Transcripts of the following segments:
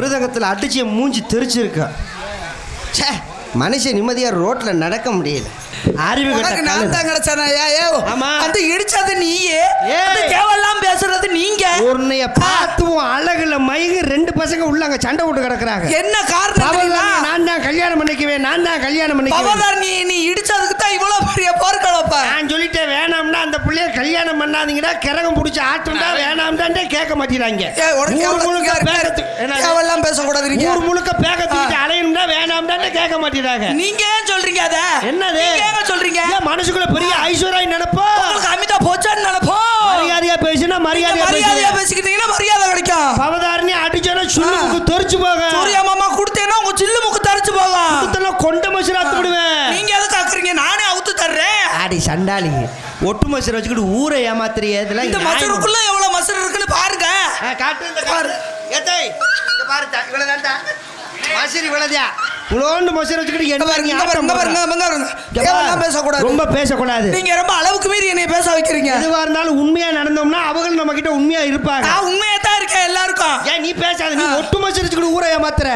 மிருதங்கத்தில் அடிச்சு மூஞ்சி தெரிச்சிருக்கா. ச்சே மனுஷன் நிம்மதியாக ரோட்டில் நடக்க முடியல. அறிவு கெட்ட நான். தான் கிடைச்சானா? ஏ ஆமா. அந்த இடிச்சது நீயே. அந்த தேவெல்லாம் பேசுறது நீங்க? உன்னைய பார்த்து உன் அழகுல மயங்கி ரெண்டு பசங்க உள்ள அங்க சண்டை போட்டு கிடக்குறாங்க. என்ன காரணம் நான் தான் கல்யாணம் பண்ணிக்குவேன் நான் தான் கல்யாணம் பண்ணிக்குவேன். நீ நீ இடிச்சதுக்கு தான் இவ்வளவு பெரிய போர்க்களப்ப. நான் சொல்லிட்டேன் அந்த பிள்ளைய கல்யாணம் பண்ணாதீங்கடா கிரகம் பிடிச்சி ஆட்டும்டா வேணாம்டான்டே கேட்க மாட்டேங்கிறாங்க. ஏ உனக்கு ஊர் முழுக்க இருக்கு? பேகத்து- என்னது? தேவையெல்லாம் பேசக்கூடாது ஊர் முழுக்க பேகத்துக்கிட்டு அலையணும்டா வேணாம்டான்டே கேட்க மாட்டேங்கிறாங்க. நீங்க ஏன் சொல்றீங்க அத? என்னது? ஏன் சொல்றீங்க? மனசுக்குள்ள பெரிய ஐஸ்வர்யா நினைப்போ? அமிதா போச்சான்னு நினைப்போம் மரியாதையா பேசினா நீங்க மரியாதையா மரியாதையா பேசு பேசிக்கிட்டீங்கன்னா மரியாதை கிடைக்கும். பவதாரணி அடிச்சோன்னா சுண்ணுக்கு தெரிச்சு போக. சூர்யா மாமா கொடுத்தேன்னா உங்க சில்லு முக்கு ஆடி சண்டாளி. ஒட்டு மசுரை வச்சுக்கிட்டு ஊரை ஏமாத்துறிய இதெல்லாம் இந்த? மசருக்குள்ள எவ்வளவு மசர் இருக்குன்னு பாருங்க. காட்டு இந்த காட்டு. ஏத்தை இங்க பாரு இவ்வளவுதான்டா. மசுரி இவ்வளவுதா? இவ்வளோண்டு மசுரை வச்சுக்கிட்டு என்ன பாருங்க இங்க பாருங்க பாருங்க பாரு. பேசக்கூடாது. ரொம்ப பேசக்கூடாது. நீங்க ரொம்ப அளவுக்கு மீறி என்னை பேச வைக்கிறீங்க. எதுவா இருந்தாலும் உண்மையா நடந்தோம்னா அவங்க நம்ம கிட்ட உண்மையா இருப்பாங்க. நான் உண்மையா தான் இருக்கேன் எல்லாருக்கும். ஏன் நீ பேசாத நீ. ஒட்டு மசுரை வச்சுக்கிட்டு ஊரை ஏமாத்துற.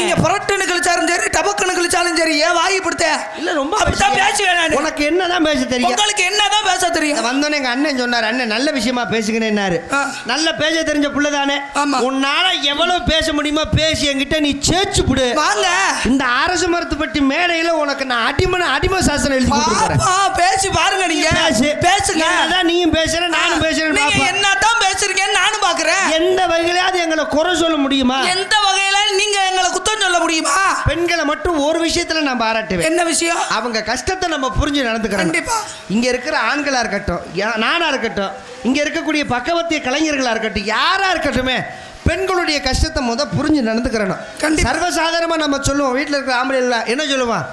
நீங்க புரட்டுன்னு கழிச்சாலும் சரி டபக்குன்னு கழிச்சாலும் சரி ஏன் வாய் பிடித்த? இல்ல ரொம்ப அப்படித்தான் பேசுவேன் நானு. உனக்கு என்னதான் பேச தெரியும்? உங்களுக்கு என்னதான் பேச தெரியும்? வந்தோடனே எங்க அண்ணன் சொன்னார் அண்ணன் நல்ல விஷயமா பேசுகிறேன்னாரு. நல்ல பேச தெரிஞ்ச புள்ள தானே ஆமா. உன்னால எவ்வளவு பேச முடியுமோ பேசி என்கிட்ட நீ சேச்சு புடு. வாங்க. இந்த அரசு மருத்துவப்பட்டி மேடையில உனக்கு நான் அடிமன அடிம சாசனம் எழுதி பாப்பா, பேசி பாருங்க நீங்க. பேசு. பேசுங்க. என்னதான் நீயும் பேசுற நானும் பேசுறேன் நீங்க. என்னதான் பேசுறீங்கன்னு நானும் பாக்குறேன். எந்த வகையிலாவது எங்களை குறை சொல்ல முடியுமா? எந்த வகையில நீங்க எங்களை முடியுமா? பெண்களை மட்டும் ஒரு விஷயத்துல நான் பாராட்டுவேன். என்ன விஷயம்? அவங்க கஷ்டத்தை நம்ம புரிஞ்சு நடந்துக்கிறோம். கண்டிப்பா. இங்க இருக்கிற ஆண்களா இருக்கட்டும் யா- நானா இருக்கட்டும் இங்க இருக்கக்கூடிய பக்கவத்திய கலைஞர்களா இருக்கட்டும் யாரா இருக்கட்டுமே பெண்களுடைய கஷ்டத்தை முத புரிஞ்சு நடந்துக்கிறணும். கண்டிப்பா. சர்வசாதாரணமா நம்ம சொல்லுவோம் வீட்டில் இருக்கிற ஆம்பளை இல்லை என்ன சொல்லுவான்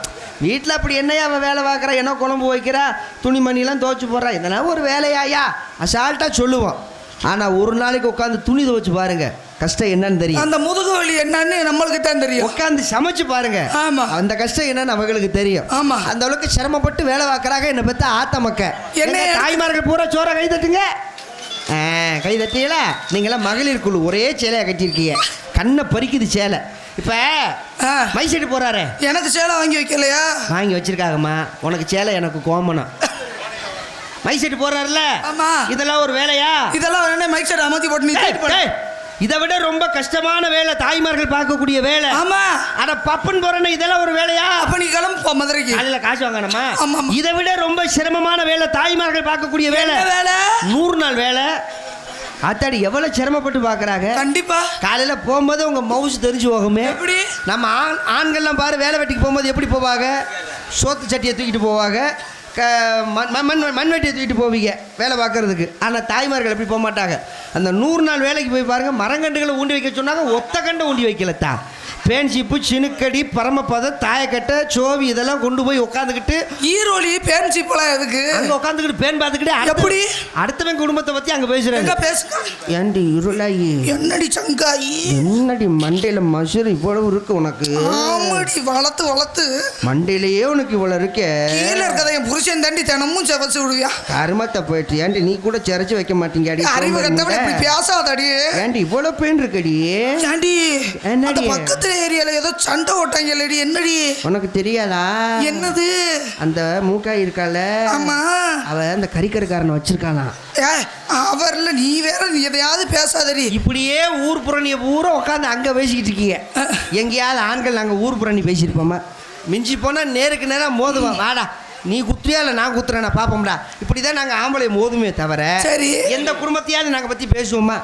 வீட்டில் அப்படி என்னையா அவன் வேலை பார்க்குறா என்ன குழம்பு வைக்கிறா துணிமணிலாம் துவைச்சு போடுறா இதெல்லாம் ஒரு வேலையாயா? அசால்ட்டாக சொல்லுவோம். ஆனால் ஒரு நாளைக்கு உட்காந்து துணி துவைச்சு பாருங்க. கஷ்டம் என்னன்னு தெரியும். அந்த முதுகு வலி என்னன்னு நம்மளுக்கு தான் தெரியும். உட்காந்து சமைச்சு பாருங்க. ஆமா. அந்த கஷ்டம் என்னன்னு அவங்களுக்கு தெரியும். ஆமா. அந்த அளவுக்கு சிரமப்பட்டு வேலை பார்க்கறாங்க என்ன பத்த ஆத்த மக்க. என்ன தாய்மார்கள் பூரா சோற கை தட்டுங்க. கை தட்டியல? நீங்களாம் மகளிர் குழு ஒரே சேலையா கட்டியிருக்கீங்க. கண்ணை பறிக்குது சேலை. இப்ப மைசெட்டு போறாரே. எனக்கு சேலை வாங்கி வைக்கலையா? வாங்கி வச்சிருக்காங்கம்மா. உனக்கு சேலை எனக்கு கோமணம். மைசெட்டு போறாருல ஆமா. இதெல்லாம் ஒரு வேலையா? இதெல்லாம் என்ன மைக் செட் அமர்த்தி போட்டு நீ இதை விட ரொம்ப கஷ்டமான வேலை தாய்மார்கள் பார்க்கக்கூடிய வேலை. ஆமா. அட பப்புன்னு போறேன்னு இதெல்லாம் ஒரு வேலையா? அப்ப நீ கிளம்பு மதுரைக்கு. காலையில காசு வாங்கணுமா. இதை விட ரொம்ப சிரமமான வேலை தாய்மார்கள் பார்க்கக்கூடிய வேலை. வேலை? நூறு நாள் வேலை. ஆத்தாடி எவ்வளவு சிரமப்பட்டு பார்க்கறாங்க? கண்டிப்பா. காலையில போகும்போது உங்க மவுஸ் தெரிஞ்சு போகுமே. எப்படி? நம்ம ஆண் ஆண்கள்லாம் பாரு வேலை வெட்டிக்கு போகும்போது எப்படி போவாங்க? சோத்து சட்டியை தூக்கிட்டு போவாங்க. மண் மண் மண் மண்வெட்டியை தூக்கிட்டு போவீங்க வேலை பார்க்கறதுக்கு. ஆனால் தாய்மார்கள் எப்படி போக மாட்டாங்க. அந்த நூறு நாள் வேலைக்கு போய் பாருங்கள் மரங்கண்டுகளை ஊண்டி வைக்க சொன்னாங்க ஒத்த கண்டை ஊண்டி வைக்கலத்தான் தான் பேன் சீப்பு சினுக்கடி பரமபதம் தாயக்கட்டை சோவி இதெல்லாம் கொண்டு போய் உட்காந்துக்கிட்டு ஈரோலி பேன்சி போலாம் எதுக்கு? அங்க உட்காந்துக்கிட்டு பேன் பார்த்துக்கிட்டு எப்படி? அடுத்தவன் குடும்பத்தை பத்தி அங்க பேசுறாங்க. பேசுங்க? ஏண்டி இருளாயி? என்னடி சங்காயி? என்னடி மண்டையில மசுறு இவ்வளவு இருக்கு உனக்கு? ஆமாடி வளர்த்து வளர்த்து மண்டையிலேயே உனக்கு இவ்வளவு இருக்கே. கீழே இருக்கதை என் புருஷன் தாண்டி தினமும் செவச்சு விடுவியா? கருமத்தை போயிட்டு ஏண்டி நீ கூட சிரைச்சு வைக்க மாட்டீங்க அறிவு கட்டவன் இப்படி பேசாதடி ஏண்டி இவ்வளவு பெயின் இருக்கடி? ஏண்டி என்னடி? பக்கத்துல ஏரியால ஏதோ சண்டை ஓட்டாங்கல்லடி என்னடி? உனக்கு தெரியாதா? என்னது? அந்த மூக்காய் இருக்கால ஆமா. அவ அந்த கறிக்கடைக்காரனை வச்சிருக்காளாம் ஏ அவர்ல நீ வேற நீ எதையாவது பேசாதடி. இப்படியே ஊர் புறணிய பூரா உட்காந்து அங்க பேசிக்கிட்டு இருக்கீங்க. எங்கேயாவது ஆண்கள் நாங்க ஊர் புறணி பேசியிருப்போமா? மிஞ்சி போனா நேருக்கு நேரா மோதுவோம் வாடா. நீ குத்துறியா இல்லை நான் குத்துறேனா? பாப்போம்டா இப்படி தான் நாங்கள் ஆம்பளை மோதுமே தவிர சரி. எந்த குடும்பத்தையாவது நாங்கள் பற்றி பேசுவோமா?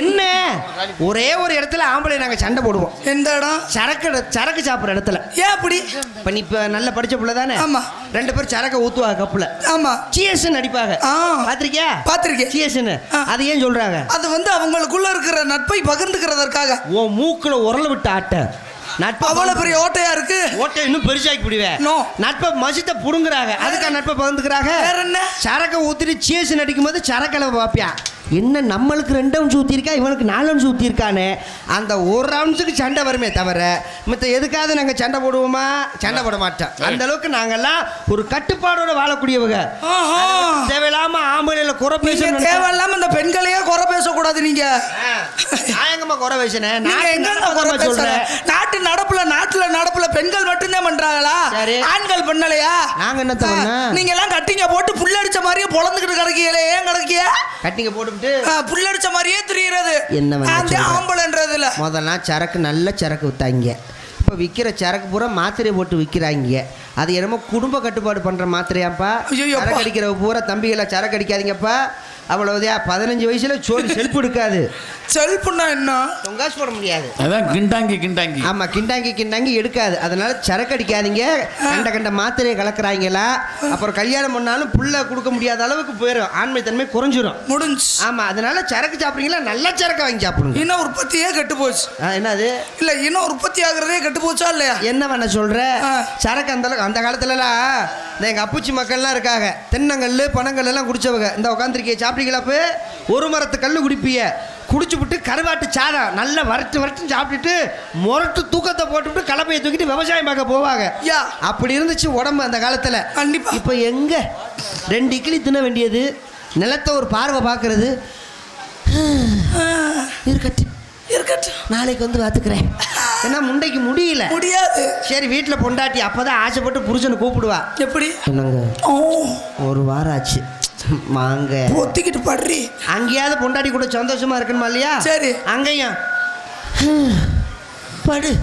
என்ன? ஒரே ஒரு இடத்துல ஆம்பளை நாங்கள் சண்டை போடுவோம். எந்த இடம்? சரக்கு சரக்கு சாப்பிட்ற இடத்துல. ஏன் அப்படி? இப்போ நீ இப்போ நல்ல படிச்ச புள்ள தானே? ஆமா. ரெண்டு பேரும் சரக்கை ஊற்றுவாங்க கப்பில். ஆமா. சிஎஸ்ன்னு அடிப்பாங்க. பார்த்திருக்கியா பார்த்திருக்கேன். சிஎஸ்ன்னு. அது ஏன் சொல்கிறாங்க அது வந்து அவங்களுக்குள்ள இருக்கிற நட்பை பகிர்ந்துக்கிறதற்காக. உன் மூக்குல உரல விட்டு ஆட்ட. நட்பை அவ்வளவு பெரிய ஓட்டையா இருக்கு? ஓட்டை இன்னும் பெருசாக்கி விடுவேன் No. நட்பை மசித்த புடுங்குறாங்க. அதுக்கா நட்பை பகிர்ந்துக்கிறாங்க. வேற என்ன? சரக்கை ஊத்திட்டு சேஸ் நடிக்கும் போது சரக்கலை பார்ப்பியா என்ன நம்மளுக்கு ரெண்டு அவுன்ஸ் ஊற்றிருக்கா இவனுக்கு நாலு அவுன்ஸ் ஊற்றிருக்கானே அந்த ஒரு ரவுண்ட்ஸுக்கு சண்டை வருமே தவிர மற்ற எதுக்காவது நாங்கள் சண்டை போடுவோமா? சண்டை போட மாட்டோம். அந்த அளவுக்கு நாங்கெல்லாம் ஒரு கட்டுப்பாடோட வாழக்கூடியவங்க. தேவையில்லாம ஆம்பளையில குறை பேசணும் தேவையில்லாம இந்த பெண்களையே குறை பேசக்கூடாது நீங்க. நான் எங்கம்மா குறை பேசினேன் நான் எங்க குறை சொல்றேன். நாட்டு நடப்புல நாட்டுல நடப்புல பெண்கள் மட்டும்தான் பண்றாங்களா. ஆண்கள் பண்ணலையா? நாங்க பண்ணோம்? நீங்க எல்லாம் கட்டிங்க போட்டு புல்லடிச்ச மாதிரியே பொழந்துக்கிட்டு கிடக்கீங்களே ஏன் கிடக்கிய கட்டிங்க போட்டுவிட்டு புல்லடிச்ச மாதிரியே தெரியுறது. என்ன அந்த. ஆம்பளைன்றதுல. முதல்ல சரக்கு நல்ல சரக்கு வித்தாங்க. இப்போ விற்கிற சரக்கு பூரா மாத்திரை போட்டு விற்கிறாங்க அது என்னமோ குடும்ப கட்டுப்பாடு பண்ணுற மாத்திரையாப்பா. சரக்கு அடிக்கிற பூரா தம்பிகளை சரக்கு அடிக்காதீங்கப்பா அவ்வளவுதா பதினஞ்சு வயசுல சோறு செல்ஃப் எடுக்காது. செல்ஃபுன்னா என்ன? தொங்காசு போட முடியாது. அதான் கிண்டாங்கி கிண்டாங்கி. ஆமா கிண்டாங்கி கிண்டாங்கி எடுக்காது. அதனால சரக்கு அடிக்காதீங்க கண்ட கண்ட மாத்திரையை கலக்குறாங்களா? அப்புறம் கல்யாணம் பண்ணாலும் புள்ள கொடுக்க முடியாத அளவுக்கு போயிடும் ஆண்மை தன்மை குறைஞ்சிரும். முடிஞ்சு. ஆமா அதனால சரக்கு சாப்பிட்றீங்களா? நல்ல சரக்கு வாங்கி சாப்பிடுங்க. இன உற்பத்தியே கெட்டு போச்சு. ஆ, என்னது? இல்ல இன உற்பத்தி ஆகுறதே கெட்டு போச்சா இல்லையா? என்ன பண்ண சொல்ற. சரக்கு அந்த அளவுக்கு அந்த காலத்துலலாம் இந்த எங்கள் அப்புச்சி மக்கள்லாம் இருக்காங்க. தென்னங்கல் பனங்கல் எல்லாம் குடிச்சவங்க. இந்த உட்காந்துருக்கிய சாப்பிட்டீங்களா போய் ஒரு மரத்து கல் குடிப்பிய குடிச்சு விட்டு கருவாட்டு சாதம். நல்லா வரட்டு வரட்டுன்னு சாப்பிட்டுட்டு முரட்டு தூக்கத்தை போட்டுவிட்டு கலப்பையை தூக்கிட்டு விவசாயம் பார்க்க போவாங்க. அப்படி இருந்துச்சு உடம்பு அந்த காலத்தில். கண்டிப்பா. இப்போ எங்க? ரெண்டு இட்லி தின்ன வேண்டியது. நிலத்தை ஒரு பார்வை பார்க்கறது. இருக்கட்டும். இருக்கட்டும். நாளைக்கு வந்து பார்த்துக்கிறேன். ஏன்னா முண்டைக்கு முடியல. முடியாது. சரி வீட்டில் பொண்டாட்டி அப்பதான் ஆசைப்பட்டு புருஷனை கூப்பிடுவா. எப்படி? என்னங்க? ஓ. ஒரு வாரம் ஆச்சு. வாங்க. ஒத்திக்கிட்டு படுறி. அங்கேயாவது பொண்டாட்டி கூட சந்தோஷமா இருக்கணுமா இல்லையா? சரி. அங்கேயும். படு.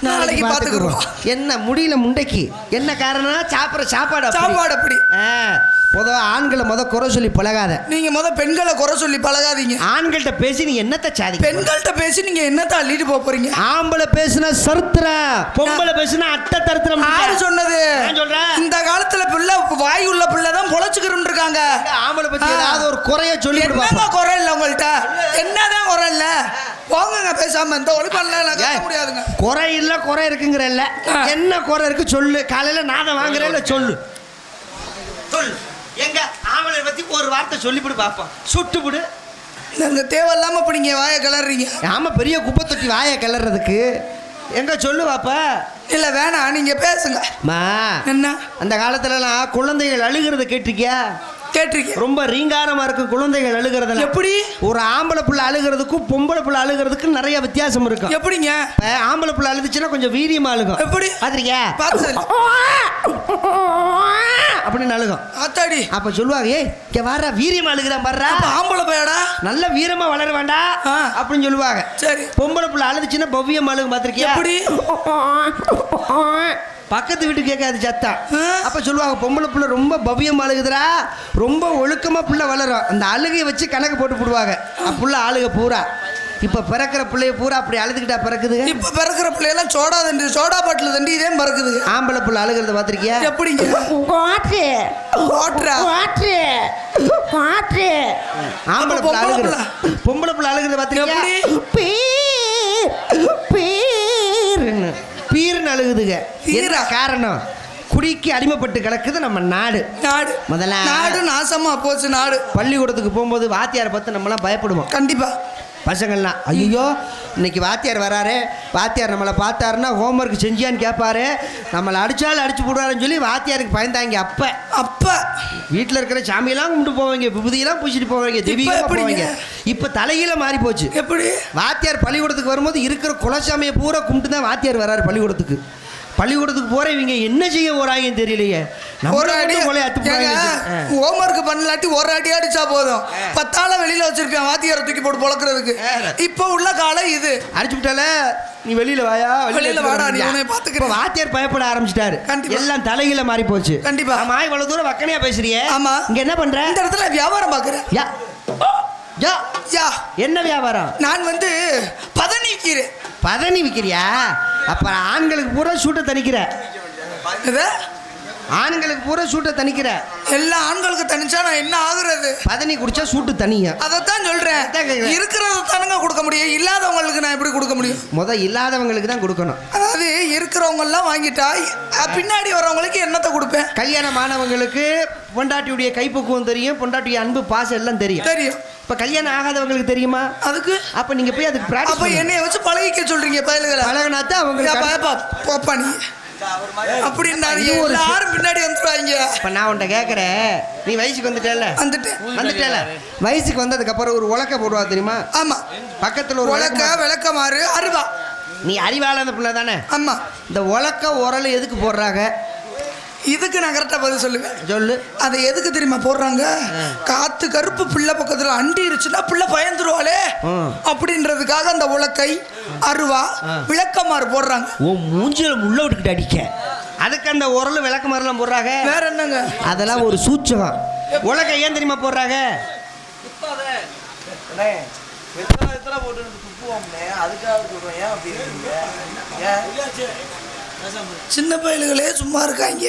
நாளைக்கு பார்த்துக்குறோம். என்ன முடியல முண்டைக்கு? என்ன காரணம் சாப்பிட்ற சாப்பாடு. சாப்பாடு அப்படி. ஆ, பொதுவா ஆண்களை முத குறை சொல்லி பழகாத. நீங்க முத பெண்களை குறை சொல்லி பழகாதீங்க. ஆண்கள்கிட்ட பேசி நீ என்னத்தை சாதி பெண்கள்கிட்ட பேசி நீங்க என்னத்த அள்ளிட்டு போக போறீங்க? ஆம்பளை பேசுனா சருத்திரம் பொம்பளை பேசுனா அட்டை தருத்திரம் யாரு சொன்னது? சொல்றேன். இந்த காலத்துல பிள்ளை வாய் உள்ள பிள்ளை தான் பொழைச்சுக்கிறோம் இருக்காங்க. ஆம்பளை பத்தி. ஏதாவது ஒரு குறைய சொல்லி என்னங்க குறை இல்ல உங்கள்கிட்ட என்னதான் குறை இல்ல? போங்கங்க பேசாம இந்த கத்த முடியாதுங்க. குறை இல்ல குறை இருக்குங்கிறல்ல. என்ன குறை இருக்கு சொல்லு. காலையில நாதம் வாங்குறேன்ல சொல்லு. சொல்லு. எங்க ஆம்பளை பத்தி ஒரு வார்த்தை சொல்லிவிடு பாப்போம். சுட்டுவிடு. நீங்க தேவையில்லாம இப்ப நீங்க வாயை கிளறீங்க ஆமா பெரிய குப்பை தொட்டி வாயை கிளறதுக்கு எங்க சொல்லு பாப்பா. இல்ல வேணாம் நீங்க பேசுங்க. மா என்ன? அந்த காலத்துலலாம் குழந்தைகள் அழுகிறத கேட்டிருக்கியா? கேட்டிருக்கீங்க ரொம்ப ரீங்காரமா இருக்கும் குழந்தைகள் அழுகிறதுல. எப்படி? ஒரு ஆம்பளை புள்ள அழுகிறதுக்கும் பொம்பளை புள்ள அழுகிறதுக்கும் நிறைய வித்தியாசம் இருக்கும் எப்படிங்க? ஆம்பளை புள்ள அழுதுச்சுன்னா கொஞ்சம் வீரியமா அழுகும். எப்படி? இல்ல. அப்படின்னு அழுகும். ஆத்தாடி அப்ப சொல்லுவாங்க ஏய் இங்க வாரா வீரியமா அழுகிறான் அப்ப ஆம்பளை பையடா? நல்ல வீரமா வளர வேண்டாம். அப்படின்னு சொல்லுவாங்க. சரி. பொம்பளை புள்ள அழுதுச்சுன்னா பவ்யம் அழுகும் பாத்திருக்கியா? எப்படி? பக்கத்து வீட்டு கேட்காது சத்தா. ஆ. அப்ப சொல்லுவாங்க பொம்பளை புள்ள ரொம்ப பவ்யம் அழுகுதுடா ரொம்ப ஒழுக்கமா புள்ள வளரும். அந்த அழுகையை வச்சு கணக்கு போட்டு போடுவாங்க. அப்புள்ள ஆளுக பூரா. இப்ப பிறக்கிற பிள்ளைய பூரா அப்படி அழுதுகிட்டா பிறக்குதுங்க? இப்ப பிறக்கிற பிள்ளையெல்லாம் சோடா தண்டி சோடா பாட்டில் தண்டி இதே பிறக்குது ஆம்பளை புள்ள அழுகிறத பாத்திருக்கியா எப்படிங்க? ஓட்டுறா ஆம்பளை அப்ப புள்ள பொம்பளை அழுகுறது பொம்பளை புள்ள அழுகிறத பாத்திருக்கியா எப்படி? பீர்னு அழுகுதுங்க? என்ன காரணம்? குடிக்கு அடிமைப்பட்டு கிடக்குது நம்ம நாடு. நாடு. முதல்ல நாடு நாசமா போச்சு நாடு. பள்ளிக்கூடத்துக்கு போகும்போது வாத்தியாரை பார்த்து நம்மலாம் பயப்படுவோம். கண்டிப்பா. பசங்கள்லாம் ஐயோ இன்னைக்கு வாத்தியார் வராரு வாத்தியார் நம்மளை பார்த்தாருன்னா ஹோம்ஒர்க் செஞ்சியான்னு கேட்பாரு நம்மளை அடிச்சாலும் அடிச்சு போடுவாருன்னு சொல்லி வாத்தியாருக்கு பயந்தாங்க அப்போ. அப்ப. வீட்டில் இருக்கிற சாமியெல்லாம் கும்பிட்டு போவாங்க விபூதியெல்லாம் பூசிட்டு போவாங்க எப்படிங்க? போவாங்க. இப்போ தலைகீழ மாறி போச்சு. எப்படி? வாத்தியார் பள்ளிக்கூடத்துக்கு வரும்போது இருக்கிற குலசாமியை பூரா கும்பிட்டு தான் வாத்தியார் வராரு பள்ளிக்கூடத்துக்கு. பள்ளிக்கூடத்துக்கு போற இவங்க என்ன செய்ய போறாங்கன்னு தெரியலையே. ஒரு அடி ஹோம்ஒர்க் பண்ணலாட்டி ஒரு அடி அடிச்சா போதும். பத்தாள வெளியில வச்சிருப்பேன் வாத்தியார தூக்கி போட்டு பொழக்கிறதுக்கு. இப்ப உள்ள காலம் இது. அடிச்சு விட்டால நீ வெளியில வாயா? வெளியில வாடா, நீ உன்னை இப்போ பாத்துக்கிறேன். வாத்தியார் பயப்பட ஆரம்பிச்சிட்டாரு. எல்லாம் தலைகீழ மாறி போச்சு. கண்டிப்பா. ஆமா இவ்வளவு தூரம் வக்கனையா பேசுறியே? ஆமா. இங்க என்ன பண்ற? இந்த இடத்துல வியாபாரம் பாக்குறேன். யா. யா. யா. என்ன வியாபாரம்? நான் வந்து பதனிக்கிறேன் பதனி விற்கிறியா அப்புறம் ஆண்களுக்கு பூரா சூட்டை தணிக்கிற. இது ஆண்களுக்கு பூரா சூட்டை தணிக்கிற. எல்லா ஆண்களுக்கு தனிச்சா நான் என்ன ஆகுறது? பதனி குடிச்சா சூட்டு தனிய? அதைத்தான் சொல்றேன். இருக்கிறத தானுங்க கொடுக்க முடியும். இல்லாதவங்களுக்கு நான் எப்படி கொடுக்க முடியும்? முத இல்லாதவங்களுக்கு தான் கொடுக்கணும். அதாவது இருக்கிறவங்க எல்லாம் வாங்கிட்டா பின்னாடி வரவங்களுக்கு என்னத்தை கொடுப்பேன்? கல்யாணம் ஆனவங்களுக்கு பொண்டாட்டியுடைய கைப்பக்குவம் தெரியும் பொண்டாட்டிய அன்பு பாசம் எல்லாம் தெரியும். தெரியும். இப்ப கல்யாணம் ஆகாதவங்களுக்கு தெரியுமா? அதுக்கு? அப்ப நீங்க போய் அதுக்கு அப்ப என்னைய வச்சு பழகிக்க சொல்றீங்க பயலுகளை? பழகினாத்தான் யா, அவங்களுக்கு பாப்பா, போப்பா நீ. அப்படின்னாரு. எல்லாரும் பின்னாடி வந்துருவாங்க. இப்போ நான் உன்ட்ட கேட்குறேன் நீ வயசுக்கு வந்துட்டேல வந்துட்டு வந்துட்டேல வயசுக்கு வந்ததுக்கு அப்புறம் ஒரு உலக்க போடுவா தெரியுமா? ஆமா. பக்கத்தில் ஒரு உலக்க உலக்க விளக்கமாறு அருவா. நீ அறிவாளாத பிள்ளை தானே? ஆமா. இந்த உலக்க உரல் எதுக்கு போடுறாங்க? இதுக்கு நான் கரெக்டா பதில் சொல்லுவேன் சொல்லு. அதை எதுக்கு தெரியுமா போடுறாங்க? காத்து கருப்பு பிள்ளை பக்கத்துல அண்டிருச்சுன்னா பிள்ளை பயந்துருவாளே. அப்படின்றதுக்காக அந்த உலக்கை அருவா விளக்கமாறு போடுறாங்க. உன் மூஞ்சில முள்ள விட்டுக்கிட்டு அடிக்க. அதுக்கு அந்த உரல் விளக்க மாதிரிலாம் போடுறாங்க. வேற என்னங்க? அதெல்லாம் ஒரு சூச்சகம். உலக்க ஏன் தெரியுமா போடுறாங்க? சின்ன பயலுகளே சும்மா இருக்காங்க.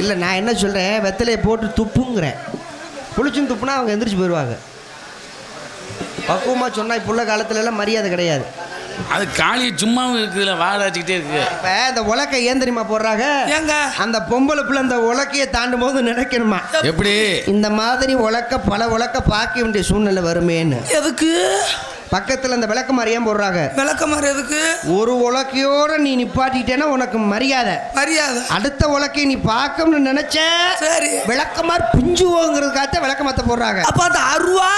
இல்லை நான் என்ன சொல்கிறேன் வெத்தலையை போட்டு துப்புங்கிறேன். புளிச்சும் துப்புனா அவங்க எந்திரிச்சு போயிடுவாங்க. பக்குவமாக சொன்னால் இப்போ உள்ள காலத்துல எல்லாம் மரியாதை கிடையாது. அது காளி சும்மாவும் இருக்குதுல வாடாச்சிக்கிட்டே இருக்கு. இப்போ இந்த உலக்கை ஏன் தெரியுமா போடுறாங்க? ஏங்க. அந்த பொம்பளை பிள்ளை அந்த உலக்கையை தாண்டும் போது நினைக்கணுமா? எப்படி? இந்த மாதிரி உலக்க பல உலக்க பார்க்க வேண்டிய சூழ்நிலை வருமேன்னு. எதுக்கு? பக்கத்தில் அந்த விளக்கு ஏன் போடுறாங்க? விளக்கமாறு எதுக்கு? ஒரு உலக்கையோட நீ நிப்பாட்டிட்டேன்னா உனக்கு மரியாதை. மரியாதை. அடுத்த உலக்கையை நீ பார்க்கணும்னு நினைச்ச சரி. விளக்கமார் பிஞ்சுவோங்கிறதுக்காக விளக்கமாத்த போடுறாங்க. அப்ப அந்த அருவா?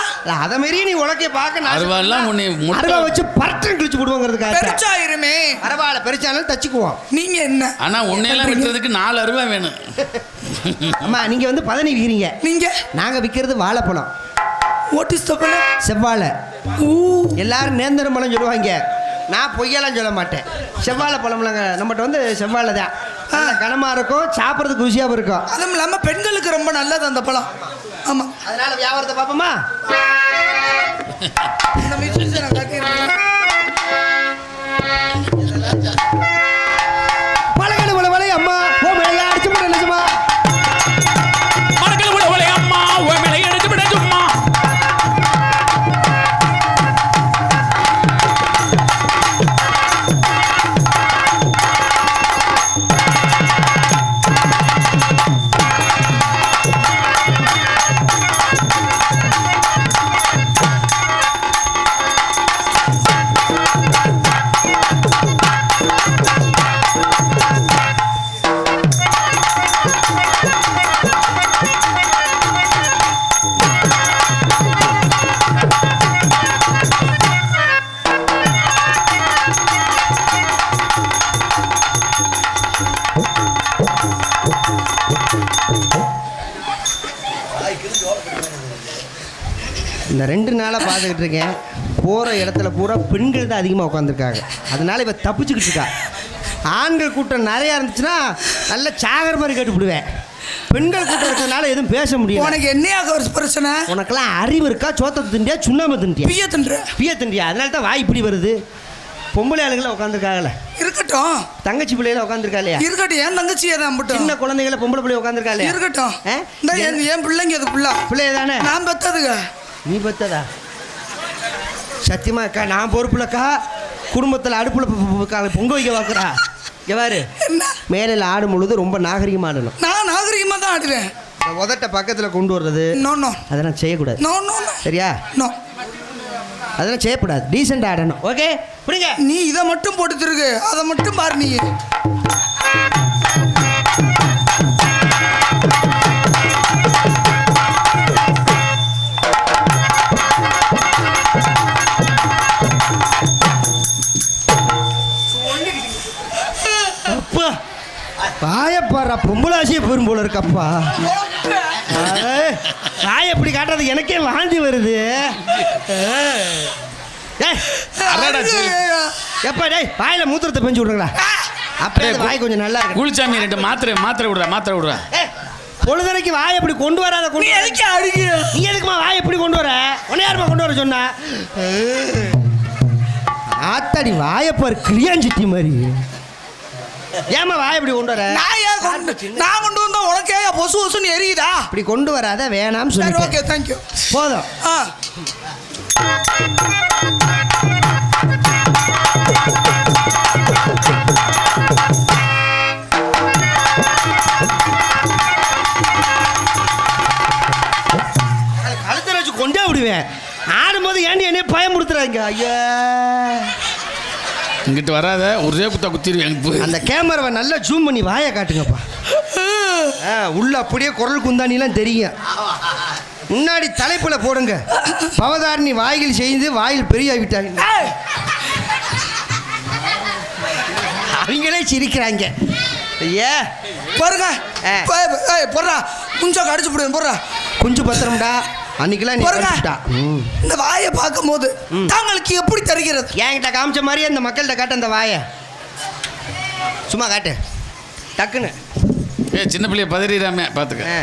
அத மாரி நீ உலக்கைய பார்க்க நான் அருவாள்லாம் உன்னை அருவா வச்சு பரட்டன் கிழிச்சு விடுவோங்கிறதுக்காக பெருச்சாயிருமே. பரவாயில்ல பெருச்சாலும் தச்சுக்குவோம். நீங்க என்ன? ஆனா உன்னையெல்லாம் வெட்டுறதுக்கு நாலு அருவா வேணும். அம்மா நீங்க வந்து பதனி விற்கிறீங்க நீங்க? நாங்க விற்கிறது வாழைப்பழம். வாட் இஸ் த பழம்? செவ்வாழை. ஊ எல்லாரும் நேந்திரம் பழம் சொல்லுவாங்க. நான் பொய்யெல்லாம் சொல்ல மாட்டேன். செவ்வாழை பழம்லங்க நம்மகிட்ட வந்து செவ்வாழை தான். நல்ல கனமா இருக்கும் சாப்பிட்றதுக்கு ருசியாகவும் இருக்கும். அதுவும் இல்லாம பெண்களுக்கு ரொம்ப நல்லது அந்த பழம். ஆமா. அதனால வியாபாரத்தை பார்ப்போமா? நாளாக பார்த்துக்கிட்டு இருக்கேன். போகிற இடத்துல பூரா பெண்கள் தான் அதிகமாக உட்காந்துருக்காங்க அதனால இவ தப்பிச்சுக்கிட்டு இருக்கா. ஆண்கள் கூட்டம் நிறையா இருந்துச்சுன்னா நல்ல சாகர் மாதிரி கேட்டுவிடுவேன் பெண்கள் கூட்டம் இருக்கிறதுனால எதுவும் பேச முடியல. உனக்கு என்னையாக ஒரு பிரச்சனை? உனக்கெல்லாம் அறிவு இருக்கா? சோத்த திண்டியா சுண்ணாம்பு திண்டியா பிய தின்ற? பிய திண்டியா அதனால தான் வாய் இப்படி வருது. பொம்பளை ஆளுங்களை உட்காந்துருக்காங்கல்ல இருக்கட்டும். தங்கச்சி பிள்ளைகள உட்காந்துருக்கா இல்லையா? இருக்கட்டும். என் தங்கச்சியை தான் சின்ன குழந்தைகளை பொம்பளை பிள்ளை உட்காந்துருக்கா இல்லையா? இருக்கட்டும்? இந்த என் என் பிள்ளைங்க அது புள்ள பிள்ளைய தானே நான் பெத்ததுங்க. நீ பெத்ததா? சத்தியமா அக்கா நான் பொறுப்புலக்கா? குடும்பத்தில் அடுப்பில் பொங்க வைக்க பார்க்குறா. என்ன? மேலையில் ஆடும் பொழுது ரொம்ப நாகரிகமாக ஆடணும். நான் நாகரிகமாக தான் இந்த உதட்ட பக்கத்தில் கொண்டு வர்றது. அதெல்லாம் செய்யக்கூடாது. சரியா? அதெல்லாம் செய்யக்கூடாது. டீசெண்டாக ஆடணும். ஓகே புரியுங்க? நீ இதை மட்டும் போட்டு அதை மட்டும் பாரு நீ. வாயப்பாடுறா பொம்பளாசியே போரும் போல இருக்கப்பா. வாய் எப்படி காட்டுறது? எனக்கே வாந்தி வருது. எப்பா டேய் வாயில மூத்திரத்தை பெஞ்சு விடுறா அப்படியே வாய் கொஞ்சம் நல்லா இருக்கு. குளிச்சாமி ரெண்டு மாத்திரை மாத்திரை விடுறா மாத்திரை விடுறா. பொழுதனைக்கு வாய் எப்படி கொண்டு வராத கொண்டு. எதுக்கு அடிக்கிற நீ எதுக்குமா வாய் எப்படி கொண்டு வர? உன்னை யாருமா கொண்டு வர சொன்னா? ஆத்தாடி வாயப்பாரு கிளியாஞ்சிட்டி மாதிரி. ஏமா வாய் எப்படி கொண்டு வர? நான் ஏன் கொண்டு நான் கொண்டு வந்தா உனக்கே பொசு பொசுன்னு எரியுதா? இப்படி கொண்டு வராத வேணாம்னு சரி சொல்லிட்டேன். ஓகே தேங்க்யூ போதும். ஆ. கழுத்தில் வச்சு கொண்டே விடுவேன். ஆடும்போது ஏண்டி என்னைய பயமுறுத்துறாங்க? ஐயா. இங்கிட்டு வராத ஒரே குத்தா குத்திடுவேன் எனக்கு அந்த கேமராவை நல்லா ஜூம் பண்ணி வாயை காட்டுங்கப்பா. ஆ, உள்ள அப்படியே குரல் குந்தானிலாம் தெரியும். முன்னாடி தலைப்புல போடுங்க. பவதாரணி வாயில் செய்து வாயில் பெரிய விட்டாங்க ஏய், அவங்களே சிரிக்கிறாங்க. ஐயா. பாருங்க. போடுறா. குஞ்சம் கடிச்சு போடுவேன் போடுறா. குஞ்சு பத்திரம்டா. அன்னைக்கெல்லாம் நீ பாருங்க. ம். இந்த வாயை பார்க்கும்போது தாங்களுக்கு எப்படி தருகிறது? என்கிட்ட காமிச்ச மாதிரியே அந்த மக்கள்கிட்ட காட்டு அந்த வாயை. சும்மா காட்டு. டக்குன்னு. ஏ சின்ன பிள்ளைய பதறிடாம பார்த்துக்க ஆ.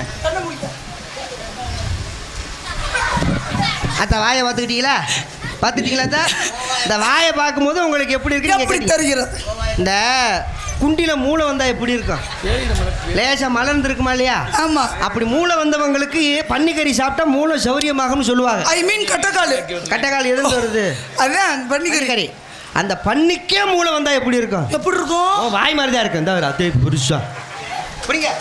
அத்த வாயை பார்த்துக்கிட்டீங்களா? பார்த்துட்டீங்களா அத்தா? இந்த வாயை பார்க்கும்போது உங்களுக்கு எப்படி இருக்கு எப்படி தருகிறது? இந்த குண்டில மூளை வந்தா எப்படி இருக்கும்? லேசா மலர்ந்து இருக்குமா இல்லையா? ஆமா. அப்படி மூளை வந்தவங்களுக்கு பன்னிக்கறி சாப்பிட்டா மூளை சௌரியமாகும்னு சொல்லுவாங்க. ஐ மீன் கட்டக்கால். கட்டைக்கால் எதுன்னு வருது? பண்ணிக்கிறேன் பன்னிக்கறி. அந்த பன்னிக்கே மூளை வந்தா எப்படி இருக்கும்? எப்படி இருக்கும்? வாய் மாதிரி தான் இருக்கு இந்த அதே புருஷா. புரியுங்க?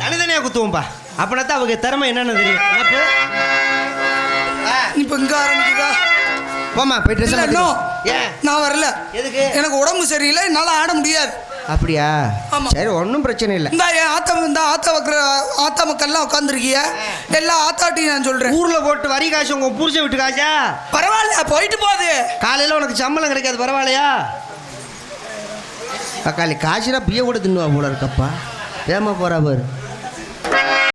தனித்தனியாக குத்துவோம்ப்பா அப்படின்னா தான் அவங்க திறமை என்னன்னு தெரியும். இப்ப இங்க ஆரம்பிக்குதா? போம்மா போய் ட்ரெஸ். ஏன்? நான் வரல. எதுக்கு? எனக்கு உடம்பு சரியில்லை என்னால ஆட முடியாது. அப்படியா. சரி ஒன்றும் பிரச்சனை இல்லை. இந்த என் ஆத்தா இந்த ஆத்தா வைக்கிற ஆத்தா மக்கள்லாம் உட்காந்துருக்கிய எல்லா ஆத்தாட்டையும் நான் சொல்றேன். ஊரில் போட்டு வரி காசு உங்கள் புருஷன் விட்டு காசா? பரவாயில்ல போயிட்டு போகுது காலையில் உனக்கு சம்பளம் கிடைக்காது பரவாயில்லையா? தக்காளி காசுனா பிய கூட தின்னுவா போல இருக்கப்பா. ஏமா போறா பாரு.